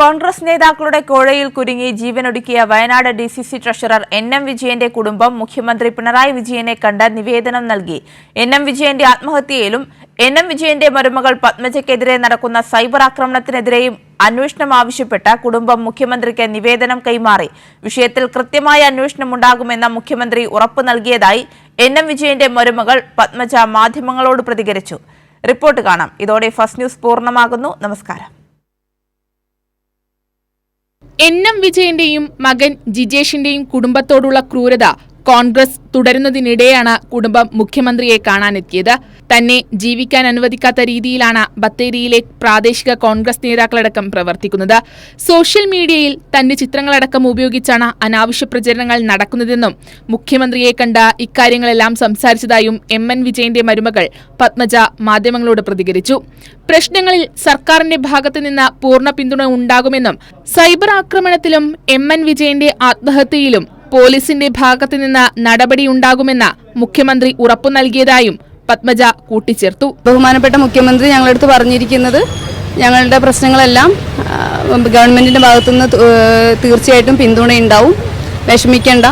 കോൺഗ്രസ് നേതാക്കളുടെ കോഴയിൽ കുരുങ്ങി ജീവനൊടുക്കിയ Wayanad D C C treasurer N M വിജയന്റെ കുടുംബം മുഖ്യമന്ത്രി പിണറായി വിജയനെ കണ്ട് നിവേദനം നൽകി. എൻ എം വിജയന്റെ ആത്മഹത്യയിലും എൻ എം വിജയന്റെ മരുമകൾ പത്മജയ്ക്കെതിരെ നടക്കുന്ന സൈബർ ആക്രമണത്തിനെതിരെയും അന്വേഷണം ആവശ്യപ്പെട്ട കുടുംബം മുഖ്യമന്ത്രിക്ക് നിവേദനം കൈമാറി. വിഷയത്തിൽ കൃത്യമായ അന്വേഷണം ഉണ്ടാകുമെന്ന മുഖ്യമന്ത്രി ഉറപ്പു നൽകിയതായി എൻ എം വിജയന്റെ മരുമകൾ പത്മജ മാധ്യമങ്ങളോട് പ്രതികരിച്ചു. റിപ്പോർട്ട് കാണാം. ഇതോടെ ഫസ്റ്റ് ന്യൂസ് പൂർണമാകുന്നു. നമസ്കാരം. എൻ എം വിജയന്റെയും മകൻ ജിജേഷിന്റെയും കുടുംബത്തോടുള്ള ക്രൂരത കോൺഗ്രസ് തുടരുന്നതിനിടെയാണ് കുടുംബം മുഖ്യമന്ത്രിയെ കാണാനെത്തിയത്. തന്നെ ജീവിക്കാൻ അനുവദിക്കാത്ത രീതിയിലാണ് ബത്തേരിയിലെ പ്രാദേശിക കോൺഗ്രസ് നേതാക്കളടക്കം പ്രവർത്തിക്കുന്നത്. സോഷ്യൽ മീഡിയയിൽ തന്റെ ചിത്രങ്ങളടക്കം ഉപയോഗിച്ചാണ് അനാവശ്യ പ്രചരണങ്ങൾ നടക്കുന്നതെന്നും മുഖ്യമന്ത്രിയെ കണ്ട ഇക്കാര്യങ്ങളെല്ലാം സംസാരിച്ചതായും എം എൻ വിജയന്റെ മരുമകൾ പത്മജ മാധ്യമങ്ങളോട് പ്രതികരിച്ചു. പ്രശ്നങ്ങളിൽ സർക്കാരിന്റെ ഭാഗത്തു നിന്ന് പൂർണ പിന്തുണ ഉണ്ടാകുമെന്നും സൈബർ ആക്രമണത്തിലും എം എൻ വിജയന്റെ ആത്മഹത്യയിലും പോലീസിന്റെ ഭാഗത്തു നിന്ന് നടപടിയുണ്ടാകുമെന്ന് മുഖ്യമന്ത്രി ഉറപ്പു നൽകിയതായും പത്മജ കൂട്ടിച്ചേർത്തു. ബഹുമാനപ്പെട്ട മുഖ്യമന്ത്രി ഞങ്ങളുടെ ഞങ്ങളടുത്ത് പറഞ്ഞിരിക്കുന്നത് ഞങ്ങളുടെ പ്രശ്നങ്ങളെല്ലാം ഗവൺമെന്റിന്റെ ഭാഗത്തുനിന്ന് തീർച്ചയായിട്ടും പിന്തുണയുണ്ടാവും. വിഷമിക്കേണ്ട.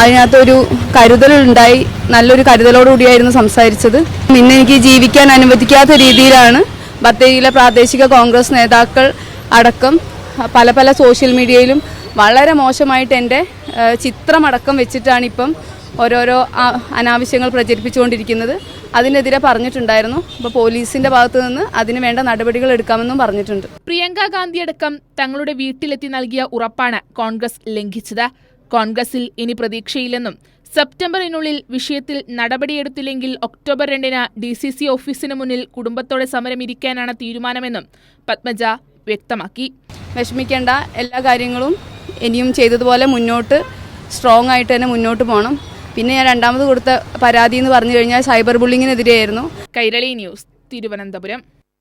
അതിനകത്തൊരു കരുതലുണ്ടായി നല്ലൊരു കരുതലോടുകൂടിയായിരുന്നു സംസാരിച്ചത്. പിന്നെ എനിക്ക് ജീവിക്കാൻ അനുവദിക്കാത്ത രീതിയിലാണ് ബത്തേരിയിലെ പ്രാദേശിക കോൺഗ്രസ് നേതാക്കൾ അടക്കം പല പല സോഷ്യൽ മീഡിയയിലും വളരെ മോശമായിട്ട് എന്റെ ചിത്രമടക്കം വെച്ചിട്ടാണ് ഇപ്പം ഓരോരോ അനാവശ്യങ്ങൾ പ്രചരിപ്പിച്ചുകൊണ്ടിരിക്കുന്നത്. അതിനെതിരെ പറഞ്ഞിട്ടുണ്ടായിരുന്നു. അപ്പോൾ പോലീസിന്റെ ഭാഗത്തു നിന്ന് അതിന് വേണ്ട നടപടികൾ എടുക്കാമെന്നും പറഞ്ഞിട്ടുണ്ട്. പ്രിയങ്ക ഗാന്ധി അടക്കം തങ്ങളുടെ വീട്ടിലെത്തി നൽകിയ ഉറപ്പാണ് കോൺഗ്രസ് ലംഘിച്ചത്. കോൺഗ്രസിൽ ഇനി പ്രതീക്ഷയില്ലെന്നും സെപ്റ്റംബറിനുള്ളിൽ വിഷയത്തിൽ നടപടിയെടുത്തില്ലെങ്കിൽ ഒക്ടോബർ രണ്ടിന് ഡി സി സി ഓഫീസിന് മുന്നിൽ കുടുംബത്തോടെ സമരമിരിക്കാനാണ് തീരുമാനമെന്നും പത്മജ വ്യക്തമാക്കി. വിഷമിക്കേണ്ട എല്ലാ കാര്യങ്ങളും ഇനിയും ചെയ്തതുപോലെ മുന്നോട്ട് സ്ട്രോങ് ആയിട്ട് തന്നെ മുന്നോട്ട് പോകണം പിന്നെ ഞാൻ രണ്ടാമത് കൊടുത്ത പരാതി എന്ന് പറഞ്ഞു കഴിഞ്ഞാൽ സൈബർ ബുള്ളിങ്ങിനെതിരെയായിരുന്നു കൈരളി ന്യൂസ് തിരുവനന്തപുരം.